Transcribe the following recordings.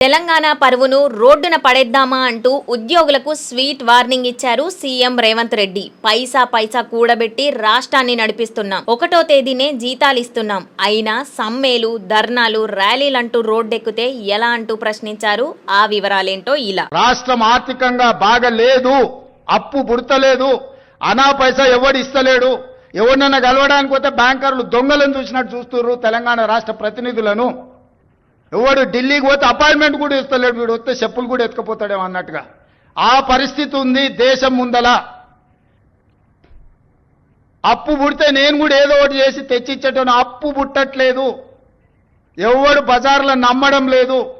తెలంగాణ పరువును రోడ్డున పడేద్దామా అంటూ ఉద్యోగులకు స్వీట్ వార్నింగ్ ఇచ్చారు సీఎం రేవంత్ రెడ్డి. పైసా పైసా కూడబెట్టి రాష్ట్రాన్ని నడిపిస్తున్నాం. ఒకటో తేదీనే జీతాలు ఇస్తున్నాం. అయినా సమ్మెలు ధర్నాలు ర్యాలీలంటూ రోడ్డెక్కితే ఎలా అంటూ ప్రశ్నించారు. ఆ వివరాలేంటో ఇలా. రాష్ట్రం ఆర్థికంగా బాగా లేదు అప్పు పుడతలేదు అనా పైసా ఎవడు ఇస్తలేడు ఎవరినైనా కలవడానికి పోతే బ్యాంకర్లు దొంగలను చూసినట్టు చూస్తున్నారు తెలంగాణ రాష్ట్ర ప్రతినిధులను. ఎవడు ఢిల్లీకి పోతే అపాయింట్మెంట్ కూడా ఇస్తలేడు వీడు వస్తే చెప్పులు కూడా ఎత్తుకపోతాడేమో అన్నట్టుగా. ఆ పరిస్థితి ఉంది దేశం ముందల. అప్పు పుడితే నేను కూడా ఏదో ఒకటి చేసి తెచ్చిచ్చేటను అప్పు పుట్టట్లేదు. ఎవడు బజార్లో నమ్మడం లేదు.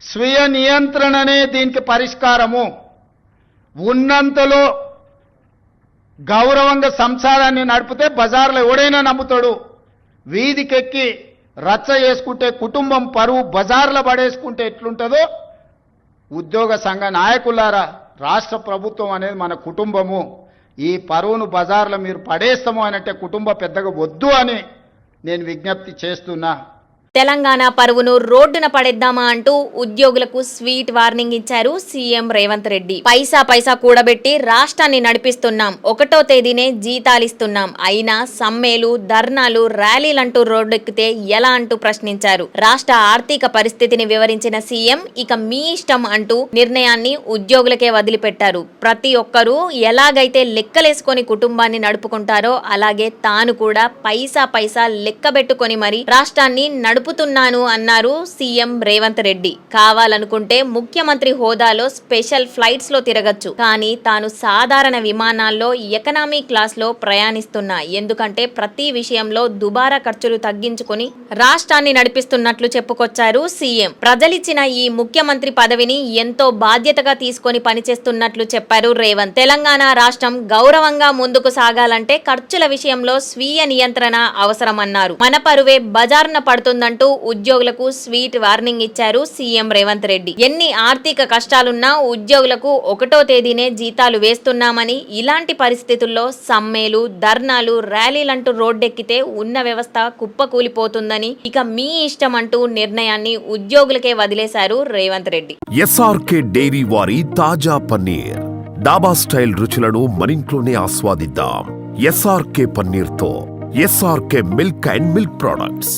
స్వీయ నియంత్రణనే దీనికి పరిష్కారము. ఉన్నంతలో గౌరవంగా సంసారాన్ని నడిపితే బజార్లో ఎవడైనా నమ్ముతాడు. వీధికెక్కి రచ్చ చేసుకుంటే కుటుంబం పరువు బజార్లో పడేసుకుంటే ఎట్లుంటుందో ఉద్యోగ సంఘ నాయకులారా రాష్ట్ర ప్రభుత్వం అనేది మన కుటుంబము. ఈ పరువును బజార్లో మీరు పడేస్తాము అనంటే కుటుంబ పెద్దగా వద్దు అని నేను విజ్ఞప్తి చేస్తున్నా. తెలంగాణ పరువును రోడ్డున పడేద్దామా అంటూ ఉద్యోగులకు స్వీట్ వార్నింగ్ ఇచ్చారు సీఎం రేవంత్ రెడ్డి. పైసా పైసా కూడబెట్టి రాష్ట్రాన్ని నడిపిస్తున్నాం. ఒకటో తేదీనే జీతాలిస్తున్నాం. అయినా సమ్మెలు ధర్నాలు ర్యాలీలంటూ రోడ్డెక్కితే ఎలా అంటూ ప్రశ్నించారు. రాష్ట్ర ఆర్థిక పరిస్థితిని వివరించిన సీఎం ఇక మీ ఇష్టం అంటూ నిర్ణయాన్ని ఉద్యోగులకే వదిలిపెట్టారు. ప్రతి ఒక్కరూ ఎలాగైతే లెక్కలేసుకొని కుటుంబాన్ని నడుపుకుంటారో అలాగే తాను కూడా పైసా పైసా లెక్కబెట్టుకొని మరి రాష్ట్రాన్ని నడుపు నడుపుతున్నాను అన్నారు సీఎం రేవంత్ రెడ్డి. కావాలనుకుంటే ముఖ్యమంత్రి హోదాలో స్పెషల్ ఫ్లైట్స్లో తిరగచ్చు. కానీ తాను సాధారణ విమానాల్లో ఎకనామీ క్లాస్లో ప్రయాణిస్తున్నా. ఎందుకంటే ప్రతి విషయంలో దుబారా ఖర్చులు తగ్గించుకొని రాష్ట్రాన్ని నడిపిస్తున్నట్లు చెప్పుకొచ్చారు సీఎం. ప్రజలిచ్చిన ఈ ముఖ్యమంత్రి పదవిని ఎంతో బాధ్యతగా తీసుకొని పనిచేస్తున్నట్లు చెప్పారు రేవంత్. తెలంగాణ రాష్ట్రం గౌరవంగా ముందుకు సాగాలంటే ఖర్చుల విషయంలో స్వీయ నియంత్రణ అవసరమన్నారు. మన పరువే బజార్న పడుతుందంటూ ఉద్యోగులకు స్వీట్ వార్నింగ్ ఇచ్చారు సీఎం రేవంత్ రెడ్డి. ఎన్ని ఆర్థిక కష్టాలున్నా ఉద్యోగులకు ఒకటో తేదీనే జీతాలు వేస్తున్నామని ఇలాంటి పరిస్థితుల్లో సమ్మెలు ధర్నాలు ర్యాలీలంటూ రోడ్డెక్కితే ఉన్న వ్యవస్థ కుప్పకూలిపోతుందని ఇక మీ ఇష్టం అంటూ నిర్ణయాన్ని ఉద్యోగులకే వదిలేశారు రేవంత్ రెడ్డి. ఎస్ఆర్కే డైరీ వారి తాజా పన్నీర్. డాబా స్టైల్ రుచులను మనింట్లోనే ఆస్వాదిద్దాం. SRK పన్నీర్తో S R K milk and milk products.